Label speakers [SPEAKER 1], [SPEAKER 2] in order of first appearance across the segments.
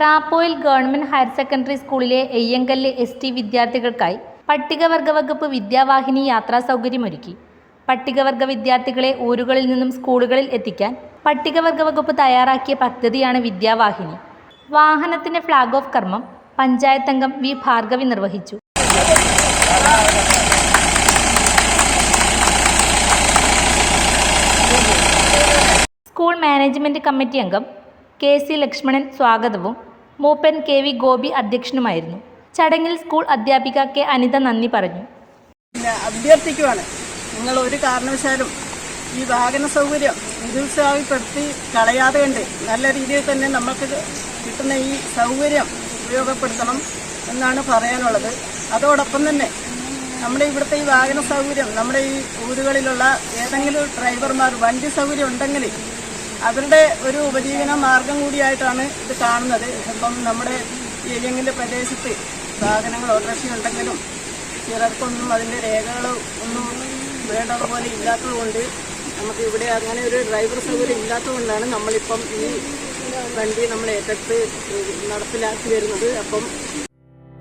[SPEAKER 1] പ്രാപ്പോയിൽ government higher secondary സ്കൂളിലെ Eyyankallu S T വിദ്യാർത്ഥികൾക്കായി പട്ടികവർഗ വകുപ്പ് വിദ്യാവാഹിനി യാത്രാ സൗകര്യമൊരുക്കി. പട്ടികവർഗ വിദ്യാർത്ഥികളെ ഊരുകളിൽ നിന്നും സ്കൂളുകളിൽ എത്തിക്കാൻ പട്ടികവർഗ വകുപ്പ് തയ്യാറാക്കിയ പദ്ധതിയാണ് വിദ്യാവാഹിനി. വാഹനത്തിന്റെ ഫ്ളാഗ് ഓഫ് കർമ്മം പഞ്ചായത്ത് അംഗം വി ഭാർഗവി നിർവഹിച്ചു. സ്കൂൾ മാനേജ്മെന്റ് കമ്മിറ്റി അംഗം കെ സി ലക്ഷ്മണൻ സ്വാഗതവും മൂപ്പൻ കെ വി ഗോപി അധ്യക്ഷനുമായിരുന്നു. ചടങ്ങിൽ സ്കൂൾ അധ്യാപിക കെ അനിത നന്ദി പറഞ്ഞു.
[SPEAKER 2] അഭ്യർത്ഥിക്കുവാണ് നിങ്ങൾ ഒരു കാരണവശാലും ഈ വാഹന സൗകര്യം നിരുത്സാഹപ്പെടുത്തി കളയാതെ കണ്ട് നല്ല രീതിയിൽ തന്നെ നമുക്ക് കിട്ടുന്ന ഈ സൗകര്യം ഉപയോഗപ്പെടുത്തണം എന്നാണ് പറയാനുള്ളത്. അതോടൊപ്പം തന്നെ നമ്മുടെ ഇവിടുത്തെ ഈ വാഹന സൗകര്യം നമ്മുടെ ഈ ഊരുകളിലുള്ള ഏതെങ്കിലും ഡ്രൈവർമാർ വണ്ടി സൗകര്യം ഉണ്ടെങ്കിൽ അവരുടെ ഒരു ഉപജീവന മാർഗം കൂടിയായിട്ടാണ് ഇത് കാണുന്നത്. ഇപ്പം നമ്മുടെ ഏലിയങ്ങിന്റെ പ്രദേശത്ത് വാഹനങ്ങൾ ഓട്ടോറിക്ഷ ഉണ്ടെങ്കിലും ചിലർക്കൊന്നും അതിന്റെ രേഖകൾ ഒന്നും വേണ്ടതുപോലെ ഇല്ലാത്തതുകൊണ്ട് നമുക്ക് ഇവിടെ അങ്ങനെ ഒരു ഡ്രൈവർ സൗകര്യം ഇല്ലാത്തതുകൊണ്ടാണ് നമ്മളിപ്പം ഈ വണ്ടി നമ്മൾ ഏറ്റെടുത്ത് നടപ്പിലാക്കി വരുന്നത്. അപ്പം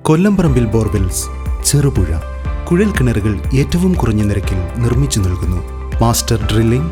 [SPEAKER 3] കൊല്ലംപറമ്പിൽ ബോർവെൽസ് ചെറുപുഴ കുഴൽ കിണറുകൾ ഏറ്റവും കുറഞ്ഞ നിരക്കിൽ നിർമ്മിച്ചു നൽകുന്നു. Master drilling